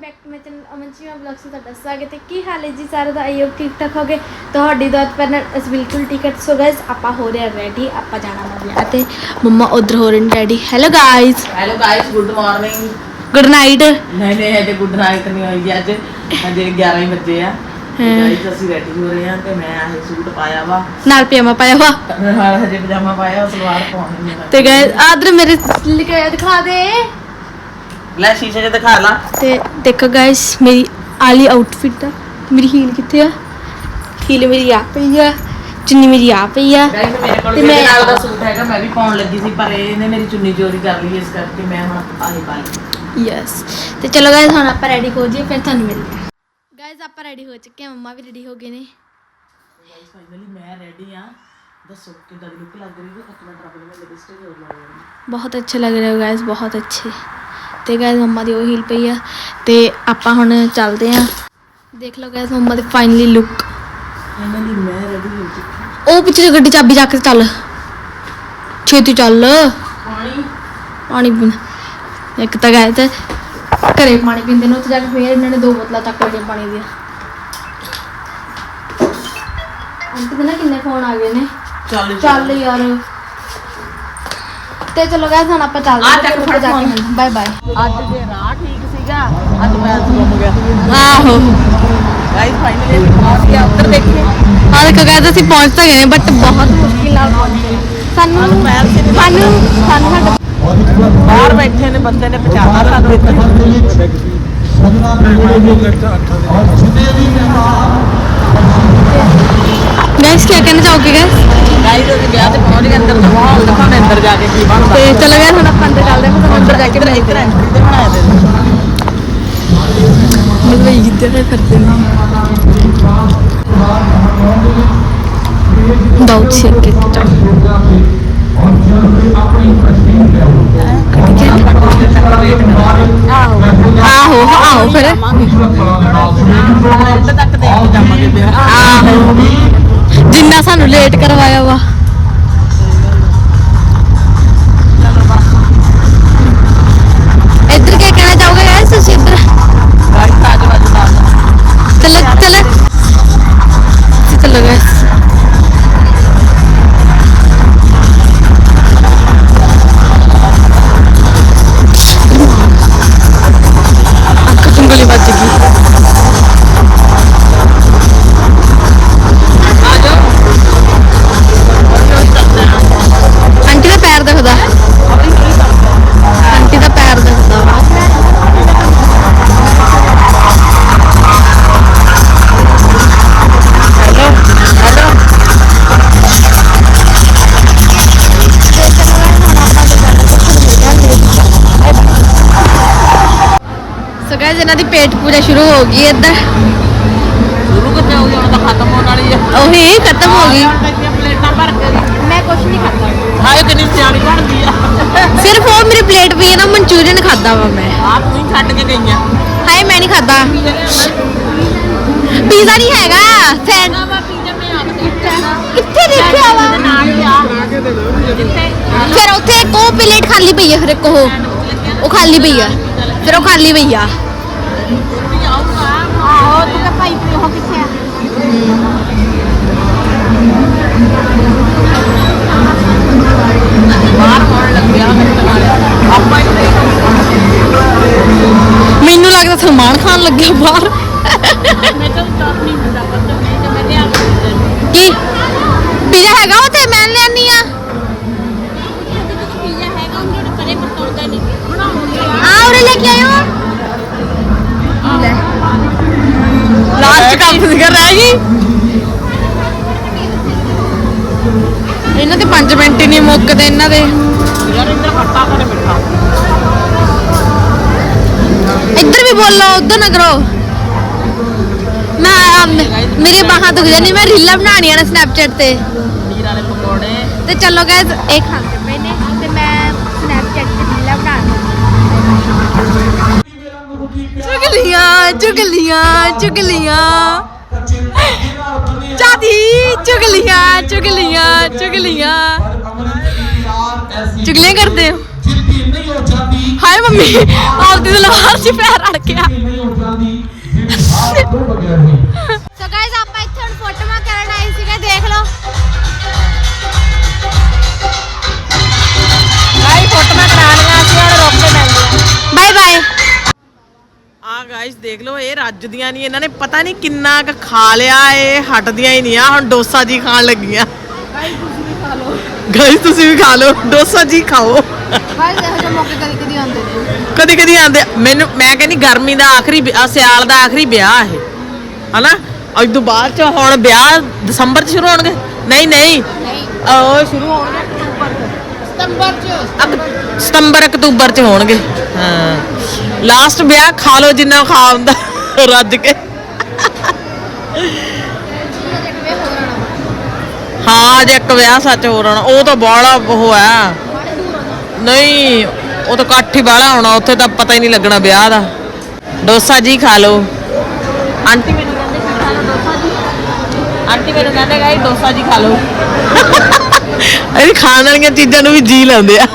Back to my channel Aman ji vlog ਸੇ ਤੁਹਾਡਾ ਸਵਾਗਤ ਹੈ। ਕੀ ਹਾਲ ਹੈ ਜੀ ਸਾਰੇ ਦਾ? ਆਈਓ ਠੀਕ ਠਾਕ ਹੋਗੇ। ਤੁਹਾਡੀ ਦਾਤ ਪਰ ਅਸੀਂ ਬਿਲਕੁਲ ਟਿਕਟ ਸੋ ਗਾਇਸ ਆਪਾਂ ਹੋ ਰਹੇ ਰੈਡੀ ਆਪਾਂ ਜਾਣਾ ਵਾ ਵਿਆਹ ਤੇ ਮੰਮਾ ਉਧਰ ਹੋ ਰਹੇ ਨੇ ready hello guys hello guys good morning good night ਨਹੀਂ ਨਹੀਂ ਹਜੇ ਗੁੱਡ ਨਾਈਟ ਨਹੀਂ ਹੋਈ ਅੱਜ। ਹਜੇ 11 ਹੀ ਵਜੇ ਆ। ਗਾਇਸ ਅਸੀਂ ਰੈਡੀ ਹੋ ਰਹੇ ਹਾਂ ਤੇ ਮੈਂ ਇਹ ਸੂਟ ਪਾਇਆ ਵਾ। ਨਾਲ ਪਜਾਮਾ ਪਾਇਆ ਵਾ। ਨਾਲ ਹਜੇ ਪਜਾਮਾ ਪਾਇਆ ਸਲਵਾਰ ਪਾਉਣੀ ਹੈ ਤੇ ਗਾਇਸ ਆਦਰ ਮੇਰੇ ਲਿਖਿਆ ਦਿਖਾ ਦੇ। ਲੈ ਸ਼ੀਸ਼ੇ 'ਚ ਦਿਖਾ ਲਾ। ਤੇ ਦੇਖੋ ਗਾਇਸ ਮੇਰੀ ਆਲੀ ਆਊਟਫਿਟ ਦਾ ਮੇਰੀ ਹੀਲ ਕਿੱਥੇ ਆ? ਹੀਲ ਮੇਰੀ ਆ ਪਈ ਆ ਚੁੰਨੀ ਮੇਰੀ ਆ ਪਈ ਆ। ਗਾਇਸ ਮੇਰੇ ਕੋਲ ਤੇ ਵੀ ਮੈਂ- ਨਾਲ ਦਾ ਸੂਟ ਹੈਗਾ ਮੈਂ ਵੀ ਪਾਉਣ ਲੱਗੀ ਸੀ ਪਰ ਇਹਨੇ ਮੇਰੀ ਚੁੰਨੀ ਚੋਰੀ ਕਰ ਲਈ ਇਸ ਕਰਕੇ ਮੈਂ ਹੁਣ ਆਹੀ ਪਾ ਲਈ। ਯੈਸ ਤੇ ਚਲੋ ਗਾਇਸ ਹੁਣ ਆਪਾਂ ਰੈਡੀ ਹੋ ਜਾਈਏ ਫਿਰ ਤੁਹਾਨੂੰ ਮਿਲਦੇ ਹਾਂ। ਗਾਇਸ ਆਪਾਂ ਰੈਡੀ ਹੋ ਚੁੱਕੇ ਹਾਂ ਮੰਮਾ ਵੀ ਰੈਡੀ ਹੋ ਗਏ ਨੇ। ਗਾਇਸ ਫਾਈਨਲੀ ਮੈਂ ਰੈਡੀ ਆ ਦੱਸੋ ਕਿੱਦਾਂ ਦੀ ਲੁੱਕ ਲੱਗ ਰਹੀ ਹੈ? ਇੱਕ ਮਿੰਟ ਰੱਬ ਨੇ ਲਿਪਸਟਿਕ ਹੋਰ ਲਾ ਲਈ ਬਹੁਤ ਅੱਛੇ ਲੱਗ ਰਹੇ ਹੋ ਗਾਇਸ ਬਹੁਤ ਅੱਛੇ। ਤੇ ਗਾਇਸ ਮੰਮਾ ਦੀ ਉਹ ਹੀਲ ਪਈ ਆ ਤੇ ਆਪਾਂ ਹੁਣ ਚੱਲਦੇ ਆ। ਦੇਖ ਲਓ ਗਾਇਸ ਮੰਮਾ ਦੀ ਫਾਈਨਲੀ ਲੁੱਕ ਫਾਈਨਲੀ ਮੈਂ ਰੈਡੀ ਹੋ ਚੁੱਕੀ ਉਹ ਪਿੱਛੇ ਗੱਡੀ ਚਾਬੀ ਚੱਕ ਕੇ ਚੱਲ। ਛੇਤੀ ਚੱਲ। ਪਾਣੀ? ਪਾਣੀ ਪੀਣਾ। ਇੱਕ ਤਾਂ ਗਏ ਤੇ ਘਰੇ ਪਾਣੀ ਪੀਂਦੇ ਨੇ ਉੱਥੇ ਜਾ ਕੇ ਫੇਰ ਇਹਨਾਂ ਨੇ ਦੋ ਬੋਤਲਾਂ ਚੱਕ ਲਈਆਂ ਪਾਣੀ ਦੀਆਂ। ਅੰਤ ਦੇ ਨਾ ਕਿੰਨੇ ਫੋਨ ਆ ਗਏ ਨੇ। ਚੱਲ ਚੱਲ ਯਾਰ। ਤੇ ਚਲੋ ਗਾਇਸ ਹੁਣ ਆਪਾਂ ਚੱਲਦੇ ਆ ਹਾਂ ਚੱਕ ਫਿਰ ਫੜ ਉੱਥੇ ਜਾ ਕੇ। phone। ਮਿਲਦੇ ਬਾਏ ਬਾਏ। ਅੱਜ ਜੇ ਰਾਹ ਠੀਕ ਸੀਗਾ ਅੱਜ ਮੈਂ ਗੁੰਮ ਗਿਆ। ਆਹੋ। ਗਾਇਸ ਫਾਈਨਲੀ ਅਸੀਂ ਪਹੁੰਚ ਗਿਆ ਉੱਧਰ ਦੇਖੇ ਹਾਂ ਦੇਖੋ ਗਾਇਸ ਅਸੀਂ ਪਹੁੰਚ ਤਾਂ ਗਏ ਬਟ ਬਹੁਤ ਮੁਸ਼ਕਿਲ ਨਾਲ ਪਹੁੰਚੇ। ਸਾਨੂੰ ਪੈਰ ਸੀ ਨੀ ਸਾਨੂੰ ਸਾਨੂੰ ਸਾਡਾ ਬਾਹਰ ਬੈਠੇ ਨੇ ਬੰਦੇ ਨੇ ਪਛਾਣਾ ਸਾਨੂੰ ਇੱਥੇ। ਗਾਇਸ ਕੀ ਕਹਿਣਾ ਚਾਹੋਗੇ ਗਾਇਸ ਗਾਇਸ ਅਸੀਂ ਵਿਆਹ ਤੇ ਪਹੁੰਚ ਗਏ ਅੰਦਰ ਦਾ ਮਾਹੌਲ ਦਿਖਾਉਣੇ ਅੰਦਰ ਜਾ ਕੇ ਕੀ ਬਣਦਾ ਤੇ ਚਲੋ ਗਾਇਸ ਹੁਣ ਆਪਾਂ ਅੰਦਰ ਚੱਲਦੇ ਹਾਂ ਅੰਦਰ ਜਾ ਕੇ ਐਂਟਰੀ ਤੇ ਬਣਾਇਆ ਦੇ ਮਤਲਬ ਇੱਧਰ ਹੀ ਕਰਦੇ ਨੇ। ਬਹੁਤ ਸਿੱਕੇ ਆਹੋ ਆਹੋ ਫਿਰ। ਕੇ ਜਿੰਨਾ ਸਾਨੂੰ ਲੇਟ ਕਰਵਾਇਆ ਵਾ। ਪੇਟ ਪੂਜਾ ਸ਼ੁਰੂ ਹੋ ਗਈ ਇੱਧਰ। ਸ਼ੁਰੂ ਕਿੱਥੇ ਹੋ ਗਿਆ ਹੁਣ ਤਾਂ ਖਤਮ ਹੋਣ ਵਾਲੀ ਆ। ਉਹੀ ਖਤਮ ਹੋ ਗਈ। ਇੰਨੀਆਂ ਪਲੇਟਾਂ ਭਰ ਕੇ ਮੈਂ ਕੁਝ ਨਹੀਂ ਖਾਦਾ ਹਾਏ ਕਿੰਨੀ ਸਿਆਣੀ ਬਣਦੀ ਆ। ਸਿਰਫ ਉਹ ਮੇਰੀ ਪਲੇਟ ਪਈ ਹੈ ਨਾ ਮਨਚੂਰੀਅਨ ਖਾਦਾ ਵਾ ਮੈਂ। ਆਪ ਤੂੰ ਹੀ ਛੱਡ ਕੇ ਗਈਆਂ ਹਾਏ ਮੈਂ ਨਹੀਂ ਖਾਦਾ ਪੀਜ਼ਾ ਨਹੀਂ ਹੈਗਾ। ਸੈਂਡ ਕਿੱਥੇ? ਦੇਖਿਆ ਵਾ? ਫਿਰ ਉੱਥੇ ਇੱਕ ਉਹ ਪਲੇਟ ਖਾਲੀ ਪਈ ਹੈ ਫਿਰ ਇੱਕ ਉਹ। ਉਹ ਖਾਲੀ ਪਈ ਆ। ਫਿਰ ਉਹ ਖਾਲੀ ਪਈ ਆ। ਆਹੋ ਤੂੰ ਕਹ ਭਾਈ ਉਹ ਕਿੱਥੇ ਆ ਬਾਹਰ ਹੋਣ ਲੱਗਿਆ ਆਪਾਂ ਇੱਥੇ ਮੈਨੂੰ ਲੱਗਦਾ ਸਲਮਾਨ ਖਾਨ ਲੱਗਿਆ ਬਾਹਰ। ਮੁੱਕਦੇ ਇਹਨਾਂ ਦੇ। ਯਾਰ ਇੰਦਰ ਖੱਟਾ ਕਰੇ ਮਿੱਠਾ। ਇੱਧਰ ਵੀ ਬੋਲੋ ਉਧਰ ਨਾ ਕਰੋ। ਮੈਂ ਅਮ, ਮੇਰੀ ਬਾਹਾਂ ਦੁਖ ਜਾਂਦੀ ਮੈਂ ਰੀਲਾਂ ਬਣਾਉਣੀਆਂ ਨੇ ਸਨੈਪਚੈਟ ਤੇ। ਪਨੀਰ ਵਾਲੇ ਪਕੌੜੇ। ਤੇ ਚਲੋ ਗਾਇਸ ਇਹ ਖਾਂਦੇ ਪਏ ਨੇ ਤੇ ਮੈਂ ਸਨੈਪਚੈਟ ਤੇ ਰੀਲਾਂ ਬਣਾਉਣੀਆਂ ਚੁਗਲੀਆਂ ਚੁਗਲੀਆਂ ਚੁਗਲੀਆਂ। ਚਾਦੀ ਚੁਗਲੀਆਂ ਚੁਗਲੀਆਂ ਚੁਗਲੀਆਂ। ਚੁਗਲੀਆਂ ਕਰਦੇ ਹੋ? ਹਾਏ ਮੰਮੀ ਆਪਦੀ ਸਲਵਾਰ 'ਚ ਪੈਰ ਅੜ ਗਿਆ ਸੋ ਗਾਇਸ ਆਪਾਂ ਇੱਥੇ ਹੁਣ ਫੋਟੋਆਂ ਕਰਨ ਆਏ ਸੀਗੇ ਦੇਖ ਲਓ। ਗਾਈ ਫੋਟੋਆਂ ਕਰਾ ਲਈਆਂ ਅਸੀਂ ਹੁਣ ਰੁਕ ਕੇ ਮਿਲਦੇ ਬਾਏ ਬਾਏ ਆ ਗਾਇਸ ਦੇਖ ਲਓ ਇਹ ਰੱਜਦੀਆਂ ਨਹੀਂ ਇਹਨਾਂ ਨੇ ਪਤਾ ਨਹੀਂ ਕਿੰਨਾ ਕੁ ਖਾ ਲਿਆ ਇਹ ਹਟਦੀਆਂ ਹੀ ਨਹੀਂ ਆ ਹੁਣ ਡੋਸਾ ਜੀ ਖਾਣ ਲੱਗੀਆਂ। ਗਾਇਸ ਤੁਸੀਂ ਵੀ ਖਾ ਲਓ। ਡੋਸਾ ਜੀ ਖਾਓ। ਗਾਇਸ ਇਹੋ ਜਿਹੇ ਮੌਕੇ ਕਦੀ ਕਦੀ ਆਉਂਦੇ ਨੇ ਕਦੀ ਕਦੀ ਆਂਦੇ ਮੈਨੂੰ ਮੈਂ ਕਹਿੰਦੀ ਗਰਮੀ ਦਾ ਆਖਰੀ ਵਿ- ਆਹ ਸਿਆਲ ਦਾ ਆਖਰੀ ਵਿਆਹ ਇਹ। ਹਨਾ? ਅੱਜ ਤੋਂ ਬਾਅਦ ਚ ਹੁਣ ਵਿਆਹ ਦਸੰਬਰ ਚ ਸ਼ੁਰੂ ਹੋਣਗੇ? ਨਹੀਂ ਨਹੀਂ। ਉਹ ਸ਼ੁਰੂ ਹੋਣਗੇ ਸਤੰਬਰ ਚ। ਅਕ- ਸਤੰਬਰ ਅਕਤੂਬਰ ਚ ਹੋਣਗੇ। ਹਾਂ। ਲਾਸਟ ਵਿਆਹ ਖਾ ਲਓ ਜਿੰਨਾ ਖਾ ਹੁੰਦਾ। ਰੱਜ ਕੇ। ਹਾਂ ਜੇ ਇੱਕ ਵਿਆਹ ਸੱਚ ਹੋ ਰਣਾ ਉਹ ਤਾਂ ਬਾਹਲਾ ਉਹ ਆ ਨਹੀਂ ਉਹ ਤਾਂ ਇਕੱਠ ਹੀ ਬਾਹਲਾ ਹੋਣਾ ਉੱਥੇ ਤਾਂ ਪਤਾ ਹੀ ਨਹੀਂ ਲੱਗਣਾ ਵਿਆਹ ਦਾ। ਡੋਸਾ ਜੀ ਖਾ ਲਓ। ਆਂਟੀ ਮੈਨੂੰ ਕਹਿੰਦੇ ਕਿ ਖਾ ਲਓ ਡੋਸਾ ਜੀ। ਆਂਟੀ ਮੈਨੂੰ ਕਹਿੰਦੇ ਗਾਈ ਡੋਸਾ ਜੀ ਖਾ ਲਓ। ਇਹ ਖਾਣ ਵਾਲੀਆਂ ਚੀਜ਼ਾਂ ਨੂੰ ਵੀ ਜੀ ਲਾਉਂਦੇ ਆ।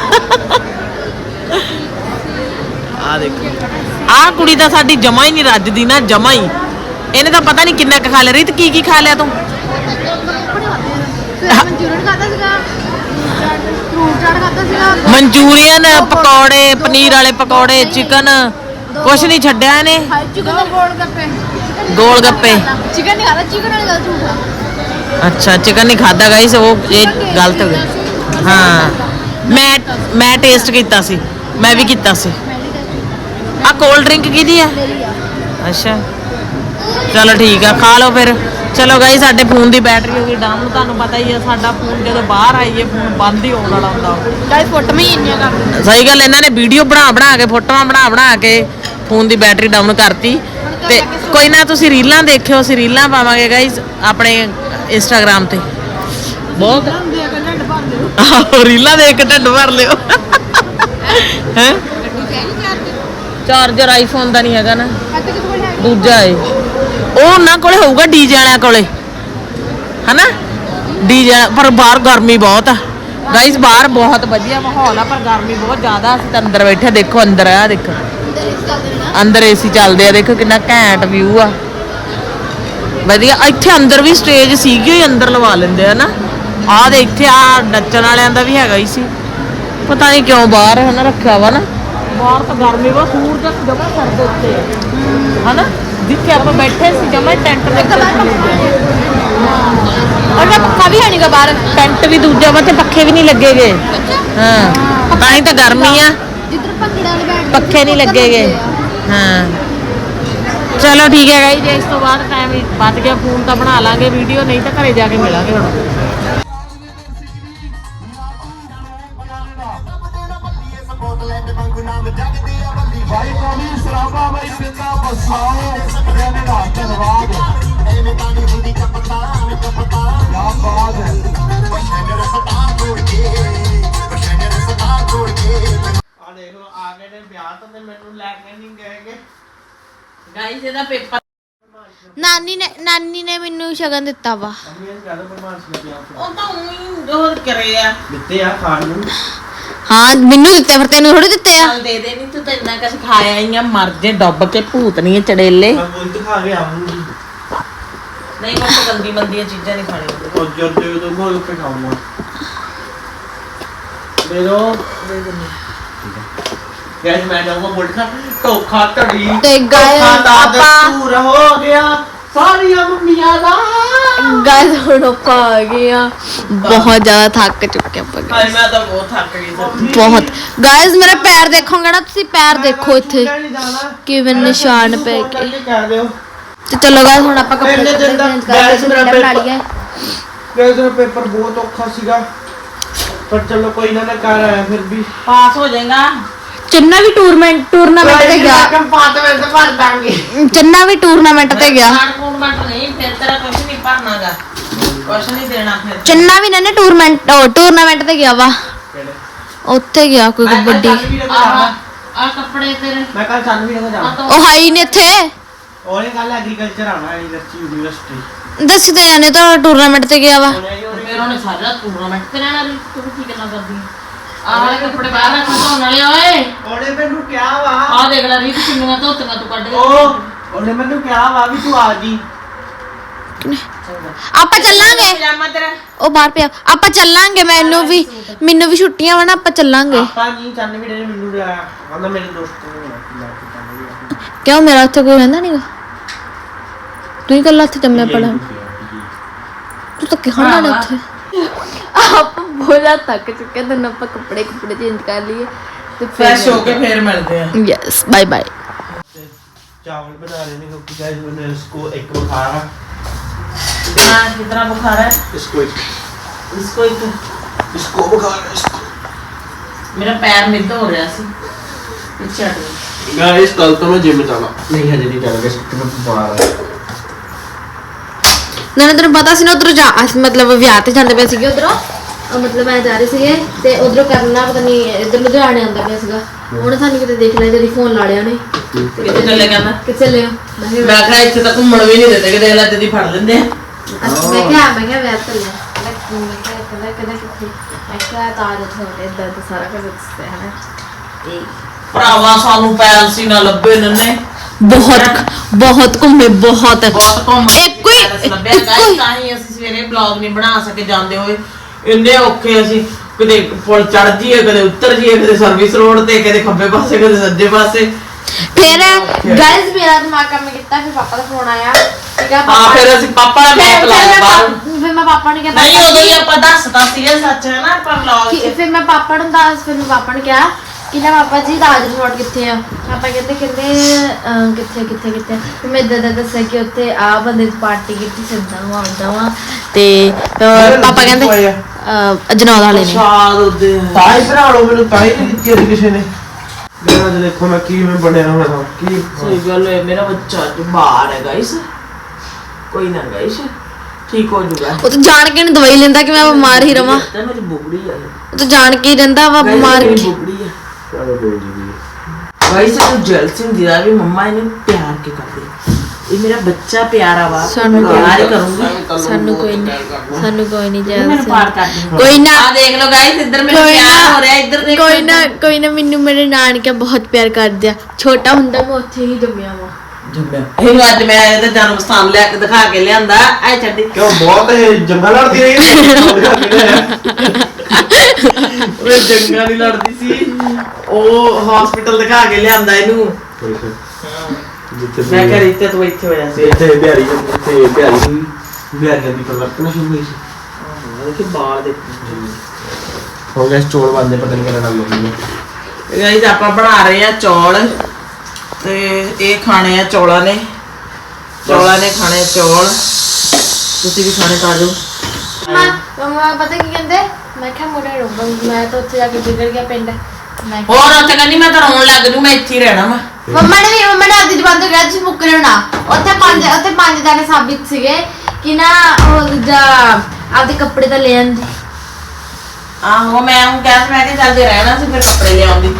ਆ ਦੇਖੋ। ਆ ਕੁੜੀ ਤਾਂ ਸਾਡੀ ਜਮਾ ਹੀ ਨਹੀਂ ਰੱਜਦੀ ਨਾ ਜਮਾ ਹੀ। ਇਹਨੇ ਤਾਂ ਪਤਾ ਨਹੀਂ ਕਿੰਨਾ ਕੁ ਖਾ ਲਿਆ। ਰੀਤ ਕੀ ਕੀ ਖਾ ਲਿਆ ਤੂੰ? ਮਨਚੂਰੀਅਨ ਖਾਦਾ ਸੀਗਾ? ਫਰੂਟ ਚਾਟ ਖਾਦਾ ਸੀਗਾ? ਮਨਚੂਰੀਅਨ ਪਕੌੜੇ ਪਨੀਰ ਵਾਲੇ ਪਕੌੜੇ ਚਿਕਨ ਕੁਛ ਨਹੀਂ ਛੱਡਿਆ ਇਹਨੇ? ਚਿਕਨ ਦੇ ਗੋਲ ਗੱਪੇ। ਗੋਲ ਗੱਪੇ। ਚਿਕਨ ਨਹੀਂ ਖਾਦਾ ਚਿਕਨ ਵਾਲੀ ਗੱਲ ਝੂਠਾ ਅੱਛਾ ਚਿਕਨ ਨਹੀਂ ਖਾਦਾ ਗਾਈਸ ਉਹ ਇਹ ਗਲਤ ਹੋ ਗਿਆ। ਹਾਂ। ਮੈਂ ਮੈਂ ਟੇਸਟ ਕੀਤਾ ਸੀ ਮੈਂ ਵੀ ਕੀਤਾ ਸੀ। ਆ ਕੋਲਡ ਡਰਿੰਕ ਕਿਹਦੀ ਆ। ਅੱਛਾ। ਚਲੋ ਠੀਕ ਆ ਖਾ ਲਓ ਫਿਰ। ਚਲੋ ਗਾਈ ਸਾਡੇ ਫੋਨ ਦੀ ਬੈਟਰੀ ਹੋ ਗਈ ਡਾਊਨ। ਤੁਹਾਨੂੰ ਪਤਾ ਹੀ ਆ ਸਾਡਾ ਫੋਨ ਜਦੋਂ ਬਾਹਰ ਆਈਏ ਫੋਨ ਬੰਦ ਹੀ ਹੋਣ ਵਾਲਾ ਹੁੰਦਾ। ਗਾਇਸ ਫੋਟੋ ਮੈਂ ਇੰਨੀਆਂ ਕਰ ਸਹੀ ਗੱਲ ਇਹਨਾਂ ਨੇ ਵੀਡੀਓ ਬਣਾ ਬਣਾ ਕੇ ਫੋਟੋਆਂ ਬਣਾ ਬਣਾ ਕੇ ਫੋਨ ਦੀ ਬੈਟਰੀ ਡਾਊਨ ਕਰਤੀ। ਤੇ ਕੋਈ ਨਾ ਤੁਸੀਂ ਰੀਲਾਂ ਦੇਖਿਓ ਅਸੀਂ ਰੀਲਾਂ ਪਾਵਾਂਗੇ ਗਾਈਸ ਆਪਣੇ ਇੰਸਟਾਗ੍ਰam ਤੇ। ਬਹੁਤ ਆਹੋ ਰੀਲਾਂ ਦੇਖ ਕੇ ਢੱਡ ਭਰ ਲਿਓ। ਹੈ? ਚਾਰਜਰ ਆਈਫੋਨ ਦਾ ਨਹੀਂ ਹੈਗਾ ਨਾ। ਦੂਜਾ ਏ। ਉਹ ਉਹਨਾਂ ਕੋਲੇ ਹੋਊਗਾ ਡੀਜੇ ਵਾਲਿਆਂ ਕੋਲੇ। ਹਨਾ? ਡੀਜੇ ਪਰ ਬਾਹਰ ਗਰਮੀ ਬਹੁਤ ਆ। ਗਾਈਸ ਬਾਹਰ ਬਹੁਤ ਵਧੀਆ ਮਾਹੌਲ ਆ ਪਰ ਗਰਮੀ ਬਹੁਤ ਜ਼ਿਆਦਾ ਅਸੀਂ ਤਾਂ ਅੰਦਰ ਬੈਠੇ ਦੇਖੋ ਅੰਦਰ ਆ ਦੇਖੋ। ਅੰਦਰ ਏਸੀ ਚੱਲਦੇ ਆ ਦੇਖੋ ਕਿੰਨਾ ਘੈਂਟ ਵਿਊ ਆ। ਵਧੀਆ ਇੱਥੇ ਅੰਦਰ ਵੀ ਸਟੇਜ ਸੀਗੀ ਹੀ ਅੰਦਰ ਲਵਾ ਲੈਂਦੇ ਆ ਨਾ। ਆਹ ਦੇ ਇੱਥੇ ਆ ਨੱਚਣ ਵਾਲਿਆਂ ਦਾ ਵੀ ਹੈਗਾ ਹੀ ਸੀ। ਪਤਾ ਨਹੀਂ ਕਿਉਂ ਬਾਹਰ ਹਨਾ ਰੱਖਿਆ ਵਾ ਨਾ। ਬਾਹਰ ਤਾਂ ਗਰਮੀ ਵਾ ਸੂਰਜ ਜਮਾ ਸਰਦ ਉੱਤੇ। ਆ ਹਨਾ? ਜਿੱਥੇ ਆਪਾਂ ਬੈਠੇ ਸੀ ਜਮਾ ਟੈਂਟ ਦੇ ਔਰ ਮੈਂ ਪੱਕਾ ਵੀ ਹੈ ਨਹੀਂਗਾ ਬਾਹਰ ਟੈਂਟ ਵੀ ਦੂਜਾ ਵਾ ਤੇ ਪੱਖੇ ਵੀ ਨਹੀਂ ਲੱਗੇਗੇ ਹਾਂ ਤਾਂ ਹੀ ਤਾਂ ਗਰਮੀ ਆ ਜਿੱਧਰ ਭੰਗੜੇ ਵਾਲੇ ਬੈਠ ਪੱਖੇ ਨਹੀਂ ਲੱਗੇਗੇ ਹਾਂ ਚਲੋ ਠੀਕ ਹੈ ਗਾਈ ਜੇ ਇਸ ਤੋਂ ਬਾਅਦ ਟਾਈਮ ਵੱਧ ਗਿਆ ਫੋਨ ਤਾਂ ਬਣਾ ਲਾਂਗੇ ਵੀਡੀਓ ਨਹੀਂ ਦਾ ਧੰਨਵਾਦ ਐਵੇਂ ਤਾਂ ਨਹੀਂ ਹੁੰਦੀ ਕਪਤਾ ਕਪਤਾ ਕੀ ਬਾਤ ਹੈ ਆ ਦੇਖ ਲਓ ਆ ਗਏ ਨੇ ਵਿਆਹ ਤੋਂ ਤੇ ਮੈਨੂੰ ਲੈ ਕੇ ਨਹੀਂ ਗਏਗੇ ਗਾਈਸ ਇਹਦਾ ਪੇਪਰ ਨਾਨੀ ਨੇ ਨਾਨੀ ਨੇ ਮੈਨੂੰ ਸ਼ਗਨ ਦਿੱਤਾ ਵਾ ਉਹ ਤਾਂ ਉਹੀ ਜੋ ਕਰੇ ਆ ਦਿੱਤੇ ਆ ਖਾਣ ਨੂੰ। ਹਾਂ ਮੈਨੂੰ ਦਿੱਤੇ ਫਿਰ ਤੈਨੂੰ ਥੋੜੀ ਦਿੱਤੇ ਆ। ਚੱਲ ਦੇ ਦੇ ਨਹੀਂ ਤੂੰ ਤਾਂ ਇੰਨਾ ਕੁਛ ਖਾਇਆ ਹੀ ਆ ਮਰ ਜੇ ਡੁੱਬ ਕੇ ਭੂਤ ਨਹੀਂ ਚੜੇਲੇ। ਮੈਂ ਕੋਈ ਦਿਖਾ ਕੇ ਆਉਂਗੀ ਨਹੀਂ ਮੈਂ ਤਾਂ ਗੰਦੀ ਮੰਦੀਆਂ ਚੀਜ਼ਾਂ ਨਹੀਂ ਖਾਣੀਆਂ। ਉਹ ਜਰ ਦੇ ਤੋਂ ਗੋਲ ਉੱਪਰ ਖਾਊਂਗਾ। ਦੇ ਦੋ ਗੈਸ ਮੈਂ ਜਾਊਂਗਾ ਬੋਲਣਾ ਧੋਖਾ ਧੜੀ ਤੇ ਗਾਇਸ ਧੋਖਾ ਦਾ ਆਪਾਂ- ਦਸਤੂਰ ਹੋ ਗਿਆ। ਸਾਰੀਆਂ ਮੰਮੀਆਂ ਦਾ ਗਾਇਸ ਹੁਣ ਆਪਾਂ ਆ ਗਏ ਆ ਬਹੁਤ ਜ਼ਿਆਦਾ ਥੱਕ ਚੁੱਕੇ ਆਪਾਂ ਹਾਏ ਮੈਂ ਤਾਂ ਬਹੁਤ ਥੱਕ ਗਈ ਸੱਚੀ ਬਹੁਤ ਗਾਇਸ ਮੇਰਾ ਪੈਰ ਦੇਖੋਗੇ ਨਾ ਤੁਸੀਂ ਪੈਰ ਦੇਖੋ ਇੱਥੇ ਕਿਵੇਂ ਨਿਸ਼ਾਨ ਪੈ ਗਏ ਕਹਿ ਦਿਓ ਤੇ ਚਲੋ ਗਾਇਸ ਹੁਣ ਆਪਾਂ ਕੱਪੜੇ ਇੰਨੇ ਕੱਪੜੇ ਦਿਨ ਦਾ ਚੇਂਜ ਕਰਕੇ ਗੈਸ ਮੇਰਾ ਸਵੇਰੇ ਬਣਾ ਪੇਪਰ- ਲਈਏ ਗੈਸ ਦਾ ਪੇਪਰ ਬਹੁਤ ਔਖਾ ਸੀਗਾ ਪਰ ਚਲੋ ਕੋਈ ਨਾ ਨਾ ਕਰ ਆਇਆ ਫਿਰ ਵੀ ਪਾਸ ਹੋ ਜਾਏਗਾ ਚੰਨਾ ਵੀ ਟੂਰਨਾਮੈਂਟ ਟੂਰਨਾਮੈਂਟ ਤੇ ਗਿਆ। ਕੰਪਾਰਟਮੈਂਟ ਤੇ ਭਰ ਦਾਂਗੇ। ਚੰਨਾ ਵੀ ਟੂਰਨਾਮੈਂਟ ਤੇ ਗਿਆ। ਟੂਰਨਾਮੈਂਟ ਨਹੀਂ ਫਿਰ ਤੇਰਾ ਕੁਝ ਨਹੀਂ ਭਰਨਾਗਾ। ਕੁਝ ਨਹੀਂ ਦੇਣਾ ਫਿਰ। ਚੰਨਾ ਵੀ ਨਾ ਟੂਰਨਾਮੈਂਟ ਉਹ ਟੂਰਨਾਮੈਂਟ ਤੇ ਗਿਆ ਵਾ। ਉੱਥੇ ਗਿਆ ਕੋਈ ਕਬੱਡੀ। ਆ ਕੱਪੜੇ ਤੇਰੇ। ਮੈਂ ਕੱਲ ਸਾਨੂੰ ਵੀ ਨਾ ਜਾਣਾ ਉਹ ਹਾਈ ਨੇ ਇੱਥੇ। ਉਹਨੇ ਕੱਲ ਐਗਰੀਕਲਚਰ ਆਣਾ ਐਗਰੀਕਲਚਰ ਯੂਨੀਵਰਸਿਟੀ ਦੱਸਦੇ ਜਾਨੇ ਤਾਂ ਟੂਰਨਾਮੈਂਟ ਤੇ ਗਿਆ ਵਾ। ਫਿਰ ਉਹਨੇ ਸਾਰਾ ਟੂਰਨਾਮੈਂਟ ਤੇ ਰਹਿਣਾ ਤੂੰ ਕੀ ਗੱਲਾਂ ਕਰਦੀ ਆਹ ਕੱਪੜੇ ਬਾਹਰ ਰੱਖ ਧੋਣ ਵਾਲੇ ਓਏ। ਉਹਨੇ ਮੈਨੂੰ ਕਿਹਾ ਵਾ। ਆਹ ਦੇਖ ਲੈ ਰੀਤ ਕਿੰਨੀਆਂ ਧੋਤੀਆਂ ਤੂੰ ਕੱਢ ਕੇ ਉਹ ਉਹਨੇ ਮੈਨੂੰ ਕਿਹਾ ਵਾ ਵੀ ਤੂੰ ਆ ਜੀ। ਆਪਾਂ ਚੱਲਾਂਗੇ। ਪਜਾਮਾ ਤੇਰਾ? ਉਹ ਬਾਹਰ ਪਿਆ। ਆਪਾਂ ਚੱਲਾਂਗੇ ਮੈਨੂੰ ਵੀ ਮੈਨੂੰ ਵੀ ਛੁੱਟੀਆਂ ਵਾ ਨਾ ਆਪਾਂ ਚੱਲਾਂਗੇ। ਆਪਾਂ ਨਹੀਂ ਚੰਨ ਵੀਰੇ ਨੇ ਮੈਨੂੰ ਲਿਆ ਕਹਿੰਦਾ ਮੇਰੇ ਦੋਸਤ ਨੂੰ ਲੈ ਕੇ ਚੱਲਾਂਗੇ ਕਿਉਂ ਮੇਰਾ ਉੱਥੇ ਕੋਈ ਰਹਿੰਦਾ ਨਹੀਂਗਾ ਤੂੰ ਹੀ ਇਕੱਲਾ ਉੱਥੇ ਜੰਮਿਆ ਪੜਾ ਤੂੰ ਤਾਂ ਕਿਹਾ ਨਾ ਉੱਥੇ। ਬੋਲਾ ਤੱਕ ਚੁੱਕੇ ਤੇ ਆਪਾਂ ਕੱਪੜੇ ਕੁਪੜੇ ਚੇਂਜ ਕਰ ਲਈਏ ਤੇ ਫਰੈਸ਼ ਹੋ ਕੇ ਫੇਰ ਮਿਲਦੇ ਆ ਯੈਸ ਬਾਏ ਬਾਏ ਚਾਵਲ ਬਣਾ ਰਹੇ ਨੇ ਕਿਉਂਕਿ ਗਾਇਸ मैंने इसको एक बुखार है ਹਾਂ ਕਿਤਨਾ ਬੁਖਾਰ ਹੈ इसको एक ਇਸਕੋ ਇੱਕ इसको बुखार है इसको ਮੇਰਾ ਪੈਰ ਮਿੱਧ ਹੋ ਰਿਹਾ ਸੀ ਪਿੱਛੇ ਹਟ ਗਿਆ गाइस कल तो मैं जिम जाना नहीं हजे नहीं जाना गाइस क्योंकि मैं बीमार है ਨਾਲੇ ਤੈਨੂੰ ਪਤਾ ਸੀ ਨਾ ਉਧਰੋਂ ਜਾ ਅਸੀਂ ਮਤਲਬ ਵਿਆਹ ਤੇ ਜਾਂਦੇ ਪਏ ਸੀਗੇ ਉਧਰੋਂ ਮਤਲਬ ਮੈਂ ਜਾ ਰਹੀ ਸੀਗੇ ਤੇ ਉਧਰੋਂ ਕਰਨਾ ਪਤਾ ਨਹੀਂ ਇੱਧਰ ਲੁਧਿਆਣੇ ਆਉਂਦਾ ਪਿਆ ਸੀਗਾ। ਉਹਨੇ ਸਾਨੂੰ ਕਿਤੇ ਦੇਖ ਲਿਆ ਜਿਹੜੀ ਫੋਨ ਲਾ ਲਿਆ ਉਹਨੇ। ਕਿੱਥੇ ਚੱਲੇ ਕਹਿੰਦਾ ਕਿੱਥੇ ਲਿਆ ਮੈਂ ਕਿਹਾ ਮੈਂ ਕਿਹਾ ਇੱਥੇ ਤਾਂ ਘੁੰਮਣ ਵੀ ਨਹੀਂ ਦਿੰਦੇ ਕਿ ਦੇਖ ਲੈ ਤੇ ਦੀ ਫੜ ਲੈਂਦੇ ਆ। ਅਸੀਂ- ਮੈਂ ਕਿਹਾ ਮੈਂ ਕਿਹਾ ਤੇ ਲਿਆ ਮੈਂ ਕਿਹਾ ਕਹਿੰਦਾ ਕਹਿੰਦਾ ਕਿੱਥੇ? ਮੈਂ ਕਿਹਾ ਤਾਜ ਉੱਥੇ ਇਦਾਂ ਦਾ ਸਾਰਾ ਕੁਝ ਦੱਸਿਆ ਹੈ ਨਾ। ਇਹ ਭਰਾਵਾ ਸਾਨੂੰ ਪੈਲਸੀ ਨਾ ਲੱਭੇ ਨੰਨੇ। ਬਹੁਤ ਬਹੁਤ ਘੁੰਮੇ ਬਹੁਤ। ਬਹੁਤ ਘੁੰਮ। ਇੱਕੋ ਹੀ- ਪੈਲਸ ਲੱਭਿਆ। ਇੱਕੋ ਗਾਇਸ ਹੀ। ਤਾਂ ਹੀ ਅਸੀਂ ਸਵੇਰੇ ਬਲੌਗ ਨਹੀਂ ਬਣਾ ਸਕੇ ਜਾਂਦੇ ਹੋਏ। ਇੰਨੇ ਔਖੇ ਅਸੀਂ ਕਦੇ ਪੁਲ ਚੜ ਜੀਏ ਕਦੇ ਉੱਤਰ ਜੀਏ ਕਦੇ ਸਰਵਿਸ ਰੋਡ ਤੇ ਕਦੇ ਖੱਬੇ ਪਾਸੇ ਕਦੇ ਸੱਜੇ ਪਾਸੇ। ਫਿਰ ਗਾਇਸ ਮੇਰਾ ਦਿਮਾਗ ਕੰਮ ਕੀਤਾ ਫਿਰ ਪਾਪਾ ਦਾ ਫੋਨ ਆਇਆ। ਠੀਕ ਆ ਹਾਂ ਫਿਰ ਅਸੀਂ ਪਾਪਾ ਦਾ ਮੈਪ ਲਾਇਆ ਮੈਂ ਬਾਹਰ ਪਾ- ਫਿਰ ਮੈਂ ਪਾਪਾ ਨੂੰ ਕਿਹਾ ਨਹੀਂ ਉਦੋਂ ਹੀ ਆਪਾਂ ਦੱਸਤਾ ਸੀਗਾ ਸੱਚ ਹੈ ਨਾ ਕਿ- 'ਚ। ਫਿਰ ਮੈਂ ਪਾਪਾ ਨੂੰ ਦੱਸ ਫਿਰ ਮੈਂ ਪਾਪਾ ਨੂੰ ਕਿਹਾ ਕਿ ਨਾ ਪਾਪਾ ਜੀ ਰਾਜ ਰਿਜ਼ੋਰਟ ਕਿੱਥੇ ਆ? ਪਾਪਾ ਕਹਿੰਦੇ ਕਹਿੰਦੇ ਕਿੱਥੇ ਕਿੱਥੇ ਕਿੱਥੇ? ਫਿਰ ਮੈਂ ਇਦਾਂ ਦਾ ਦੱਸਿਆ ਕਿ ਉੱਥੇ ਆ ਬੰਦੇ ਦੀ ਪਾਰਟੀ ਕੀਤੀ ਸਿੱਧਾ ਨੂੰ ਆਉਂਦਾ ਵਾ ਤੇ ਪਾਪਾ ਕਹਿੰਦੇ ਅਜਨੌਦ ਵਾਲੇ ਨੇ। ਸ਼ਾਦ ਉਹਦੇ। ਤਾਈ ਬਣਾ ਲਓ ਮੈਨੂੰ ਤਾਈ ਨਹੀਂ ਦਿੱਤੀ ਹੋਈ ਕਿਸੇ ਨੇ। ਮੇਰਾ ਅੱਜ ਦੇਖੋ ਮੈਂ ਕੀ ਮੈਂ ਬਣਿਆ ਹੋਇਆ ਹਾਂ ਕੀ ਸਹੀ ਗੱਲ ਹੈ ਮੇਰਾ ਬੱਚਾ ਅੱਜ ਬਾਹਰ ਹੈ ਗਾਇਸ ਕੋਈ ਨਾ ਗਾਇਸ ਠੀਕ ਹੋ ਜੂਗਾ ਉਹ ਤਾਂ ਜਾਣ ਕੇ ਨਹੀਂ ਦਵਾਈ ਲੈਂਦਾ ਕਿ ਮੈਂ ਬਿਮਾਰ ਹੀ ਰਵਾਂ। ਤੇ ਮੇਰੀ ਬੁਗੜੀ ਹੈ ਉਹ ਤਾਂ ਜਾਣ ਕੇ ਹੀ ਰਹਿੰਦਾ ਵਾ ਬਿਮਾਰ ਮੇਰੀ ਕਿ- ਬੁਗੜੀ ਹੈ ਚਲੋ ਨਹੀਂ ਗਾਇਸ ਨੂੰ ਜਲਸੀ ਹੁੰਦੀ ਆ ਵੀ ਮੰਮਾ ਇਹਨੂੰ ਪਿਆਰ ਕੇ ਕਰਦੇ ਇਹ ਮੇਰਾ ਬੱਚਾ ਪਿਆਰਾ ਵਾ ਸਾਨੂੰ ਪਿਆਰ ਹੀ ਕਰੂੰਗੀ। ਸਾਨੂੰ ਕੋਈ ਨਹੀਂ ਸਾਨੂੰ ਕੋਈ ਨਹੀਂ ਮੈਨੂੰ ਜਾਣ ਪਾਰ ਕਰਦੀ ਕੋਈ ਨਾ ਆ ਦੇਖ ਲਓ ਗਾਇਸ ਇੱਧਰ ਮੇਰਾ ਕੋਈ ਪਿਆਰ ਨਾ ਹੋ ਰਿਹਾ ਇੱਧਰ ਦੇਖੋ ਕੋਈ ਨਾ ਕੋਈ ਨਾ ਮੈਨੂੰ ਮੇਰੇ ਨਾਨਕੇ ਬਹੁਤ ਪਿਆਰ ਕਰਦੇ ਆ। ਛੋਟਾ ਹੁੰਦਾ ਮੈਂ ਉੱਥੇ ਹੀ ਜੰਮਿਆ ਵਾਂ। ਜੰਮਿਆ। ਇਹਨੂੰ ਅੱਜ ਮੈਂ ਇਹਦਾ ਜਨਮ ਸਥਾਨ ਲਿਆ ਕੇ ਦਿਖਾ ਕੇ ਲਿਆਂਦਾ। ਐ ਛੱਡੀ। ਕਿਉਂ ਬਹੁਤ ਇਹ ਜੰਗਲ ਲੜਦੀ ਰਹੀ ਉਹ ਜੰਗਾਂ ਦੀ ਲੜਦੀ ਸੀ। ਉਹ ਹਸਪੀਟਲ ਦਿਖਾ ਕੇ ਲਿਆਂਦਾ ਇਹਨੂੰ। ਜਿੱਥੇ ਮੈਂ ਕਿਹਾ ਇੱਥੇ ਤੂੰ ਇੱਥੇ ਹੋਇਆ ਸੀ ਇੱਥੇ ਬਿਹਾਰੀ ਇੱਥੇ ਬਿਹਾਰੀ ਹੋਈ ਬਿਹਾਰੀਆਂ ਦੀ ਪਰਵਰਤਨ ਸ਼ੁਰੂ ਹੋਈ ਸੀ? ਕਿ ਬਾਹਰ ਦੇ ਹੋ ਗਿਆ ਚੋਲ ਬੰਦੇ ਪਤਾ ਨਹੀਂ ਕਿਹੜਾ ਨਾਮ ਹੈ ਗਾਇਸ ਆਪਾਂ ਬਣਾ ਰਹੇ ਆ ਚੌਲ ਤੇ ਇਹ ਖਾਣੇ ਆ ਚੌਲਾਂ ਨੇ। ਚੌਲਾਂ ਨੇ ਖਾਣੇ ਚੌਲ। ਤੁਸੀਂ ਵੀ ਖਾਣੇ ਖਾ ਜਾਓ। ਮਮਾ ਪਤਾ ਕੀ ਕਹਿੰਦੇ? ਮੈਂ ਕਿਹਾ ਮੁੰਡਾ ਰੋਬਾ ਮੈਂ ਤਾਂ ਉੱਥੇ ਜਾ ਕੇ ਵਿਗੜ ਗਿਆ ਪਿੰਡ। ਮੈਂ ਹੋਰ ਉੱਥੇ ਕਹਿੰਦੀ ਮੈਂ ਤਾਂ ਰੋਣ ਲੱਗ ਜੂ ਮੈਂ ਇੱਥੇ ਹੀ ਰਹਿਣਾ ਵਾ। ਮੰਮਾ ਨੇ ਵੀ ਮੰਮਾ ਨੇ ਆਪਦੀ ਜ਼ਬਾਨ ਤੋਂ ਕਿਹਾ ਤੁਸੀਂ ਮੁੱਕਰੇ ਨਾ। ਉੱਥੇ ਪੰਜ ਉੱਥੇ ਪੰਜ ਦਾਣੇ ਸਾਬਿਤ ਸੀਗੇ ਕਿ ਨਾ ਉਹ ਦੂਜਾ ਆਪਦੇ ਕੱਪੜੇ ਤਾਂ ਲੈ ਆਂਦੇ। ਆਹੋ ਮੈਂ ਉਹ ਕਿਹਾ ਸੀ ਮੈਂ ਕਿ ਚੱਲਦੇ ਰਹਿਣਾ ਸੀ ਫਿਰ ਕੱਪੜੇ ਲਿਆਉਂਦੀ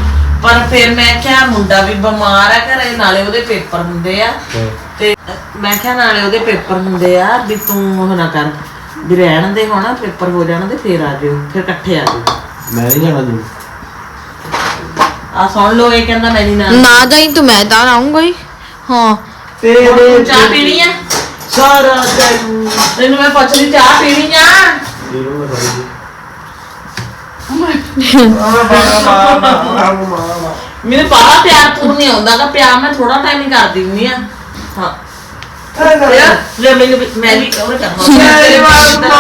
ਪਰ ਫਿਰ ਮੈਂ ਕਿਹਾ ਮੁੰਡਾ ਵੀ ਬਿਮਾਰ ਆ ਘਰੇ ਨਾਲੇ ਉਹਦੇ ਪੇਪਰ ਹੁੰਦੇ ਆ। ਤੇ ਮੈਂ ਕਿਹਾ ਨਾਲੇ ਉਹਦੇ ਪੇਪਰ ਹੁੰਦੇ ਆ ਵੀ ਤੂੰ ਉਹ ਨਾ ਕਰ ਵੀ ਰਹਿਣ ਦੇ ਹੁਣ ਪੇਪਰ ਹੋ ਜਾਣ ਤੇ ਫੇਰ ਆ ਜਿਓ ਫਿਰ ਇਕੱਠੇ ਆ ਜਿਓ। ਮੈਂ ਨਹੀਂ ਜਾਣਾ ਜੀ ਆ ਸੁਣ ਲਓ ਇਹ ਕਹਿੰਦਾ ਮੈਂ ਨਹੀਂ ਨਾ ਨਾ ਜਾਈ ਤੂੰ ਮੈਂ ਤਾਂ ਆਉਂਗਾ ਹੀ। ਹਾਂ। ਹੁਣ ਤੂੰ ਚਾਹ ਪੀਣੀ ਆ? ਸਾਰਾ ਦਿਨ। ਤੈਨੂੰ ਮੈਂ ਪੁੱਛਦੀ ਚਾਹ ਪੀਣੀ ਆ? ਇਹਨੂੰ ਮੈਂ ਸਾਰੀ ਜੀ ਮਾਮਾ ਮਾਮਾ ਮਾਮਾ ਮਾਮਾ ਮੈਨੂੰ ਬਾਹਲਾ ਪਿਆਰ ਪੂਰ ਨਹੀਂ ਆਉਂਦਾ ਪਿਆਰ ਮੈਂ ਥੋੜਾ ਟਾਈਮ ਹੀ ਕਰਦੀ ਹੁੰਦੀ ਆ। ਹਾਂ। ਯਾਰ ਲੈ ਮੈਨੂੰ ਵੀ- ਮੈਂ ਵੀ ਉਹ ਮੇਰੇ ਮਾਮਾ।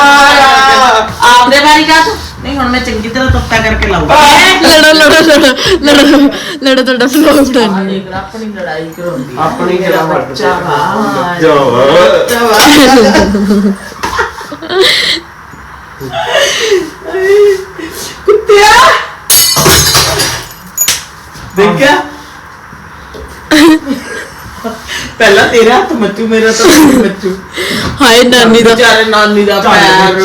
ਆਪਦੇ ਵਾਰੀ ਕਾ ਨਹੀਂ ਹੁਣ ਮੈਂ ਚੰਗੀ ਤਰ੍ਹਾਂ ਤੱਤਾ ਕਰਕੇ ਲਾਉਂਗਾ ਲੜੋ ਲੜੋ ਲੜੋ ਲੜੋ ਲੜੋ ਤੁਹਾਡਾ ਫਲੋਗ ਆਹ ਬਣ ਦੇਖ ਲੈ ਆਪਣੀ ਲੜਾਈ ਕਰਾਉਂਦੀ ਆ। ਆਪਣੀ ਮੇਰਾ ਜਗ੍ਹਾ ਵੱਟ ਬੱਚਾ ਵਾ ਜੋ ਬੱਚਾ ਵਾ ਕੁੱਤਿਆ। ਦੇਖਿਆ? ਪਹਿਲਾਂ ਤੇਰਾ ਹੱਥ ਮੱਚੂ ਮੇਰਾ ਤਾਂ ਮੱਚੂ। ਹਾਏ ਨਾਨੀ ਦਾ ਵਿਚਾਰੇ ਨਾਨੀ ਦਾ ਪੈਰ।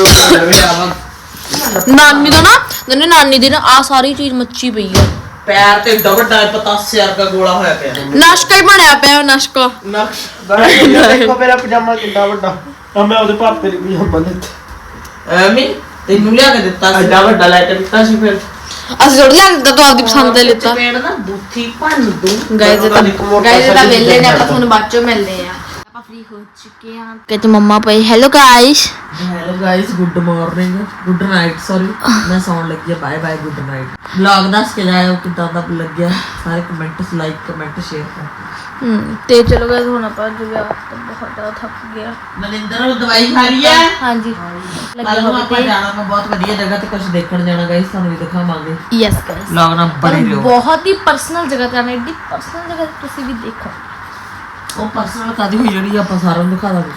ਨਾਨੀ ਦਾ ਨਾ ਨਾਨੀ ਨਾਨੀ ਦੀ ਨਾ ਆ ਸਾਰੀ ਚੀਜ਼ ਮੱਚੀ ਪਈ ਆ। ਪੈਰ ਤੇ ਏਡਾ ਵੱਡਾ ਪਤਾਸੇ ਵਰਗਾ ਗੋਲਾ ਹੋਇਆ ਪਿਆ ਨਸ਼ਕਾ ਹੀ ਬਣਿਆ ਪਿਆ ਉਹ ਨਸ਼ਕਾ। ਨਕਸ਼ ਦੇਖੋ ਮੇਰਾ ਪਜਾਮਾ ਕਿੰਨਾ ਵੱਡਾ। ਆ ਮੈਂ ਉਹਦੇ ਪਾਪੇ ਲਈ ਪਜਾਮਾ ਦਿੱਤਾ ਐਵੇਂ ਤੈਨੂੰ ਲਿਆ ਕੇ ਦਿੱਤਾ ਸੀ। ਐਡਾ ਵੱਡਾ ਲੈ ਕੇ ਦਿੱਤਾ ਸੀ ਫਿਰ। ਅਸੀਂ ਥੋੜੀ ਲੱਗਦਾ ਤੂੰ ਆਪਦੀ ਪਸੰਦ ਦਾ ਲਿੱਤਾ। ਚਪੇੜ ਨਾ ਬੁੱਥੀ ਭੰਨ ਦੂੰ ਗਾਇਜ਼ ਇਹ ਤਾਂ ਗਾਇਜ਼ ਇਹ ਤਾਂ ਵੇਲੇ ਨੇ ਆਪਾਂ ਤੁਹਾਨੂੰ ਬਾਅਦ ਚੋਂ ਮਿਲਦੇ ਆ ਆਪਾਂ ਫ੍ਰੀ ਹੋ ਚੁੱਕੇ ਹਾਂ ਕਿ ਤੇ ਮੰਮਾ ਪਈ hello guys hello guys good morning good night sorry ਮੈਂ ਸੌਣ ਲੱਗੀ ਆ bye bye good night vlog ਦੱਸ ਕੇ ਜਾਇਓ ਕਿਦਾਂ ਦਾ ਲੱਗਿਆ ਸਾਰੇ ਕਮੈਂਟਸ ਲਾਈਕ ਕਮੈਂਟ ਸ਼ੇਅਰ ਕਰ ਹਮ ਤੇ ਚਲੋ ਗਾਇਜ਼ ਹੁਣ ਆਪਾਂ ਜੋ ਵਿਆਹ ਤੋਂ ਬਹੁਤ ਜ਼ਿਆਦਾ ਥੱਕ ਗਿਆ ਮਨਿੰਦਰ ਨੂੰ ਦਵਾਈ ਖਾ ਲਈ ਹੈ ਹਾਂਜੀ ਕੱਲ ਲੱਗੀ ਨੂੰ ਆਪਾਂ ਹੋਵੇ ਜਾਣਾ ਮੈਂ ਬਹੁਤ ਵਧੀਆ ਜਗ੍ਹਾ ਤੇ ਕੁਝ ਦੇਖਣ ਜਾਣਾ ਗਾਇਸ ਤੁਹਾਨੂੰ ਵੀ ਦਿਖਾਵਾਂਗੇ। ਯੈਸ ਗਾਇਜ਼ ਵਲੌਗ ਨਾਲ ਪਰ ਬਣੇ ਰਹੋ। ਬਹੁਤ ਹੀ ਪਰਸਨਲ ਜਗ੍ਹਾ ਤੇ ਆਣਾ ਏਡੀ ਪਰਸਨਲ ਜਗ੍ਹਾ ਤੇ ਤੁਸੀਂ ਵੀ ਦੇਖੋ। ਉਹ ਪਰਸਨਲ ਕਾਦੀ ਹੋਈ ਜਿਹੜੀ ਆਪਾਂ ਸਾਰਿਆਂ ਨੂੰ ਦਿਖਾ ਦਾਂਗੇ।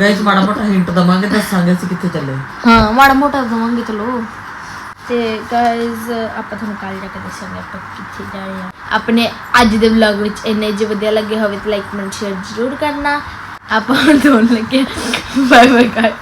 ਗਾਇਸ ਮਾੜਾ ਮੋਟਾ ਹਿੰਟ ਦਵਾਂਗੇ, ਦੱਸਾਂਗੇ ਅਸੀਂ ਕਿੱਥੇ ਚੱਲੇ ਹਾਂ, ਮਾੜਾ ਮੋਟਾ ਦਵਾਂਗੇ, ਚਲੋ। ਤੇ ਗਾਇਜ਼ ਆਪਾਂ ਤੁਹਾਨੂੰ ਕੱਲ ਜਾ ਕੇ ਦੱਸਾਂਗੇ ਆਪਾਂ ਕਿੱਥੇ ਜਾ ਰਹੇ ਹਾਂ ਆਪਣੇ ਅੱਜ ਦੇ ਵਲੌਗ ਵਿੱਚ ਇੰਨੇ ਜੇ ਵਧੀਆ ਲੱਗੇ ਹੋਵੇ ਤਾਂ ਲਾਈਕ ਕਮੈਂਟ ਸ਼ੇਅਰ ਜ਼ਰੂਰ ਕਰਨਾ। ਆਪਾਂ ਹੁਣ ਦੋਨ ਲੱਗੇ ਬਾਏ ਬਾਏ ਗਾਇਜ਼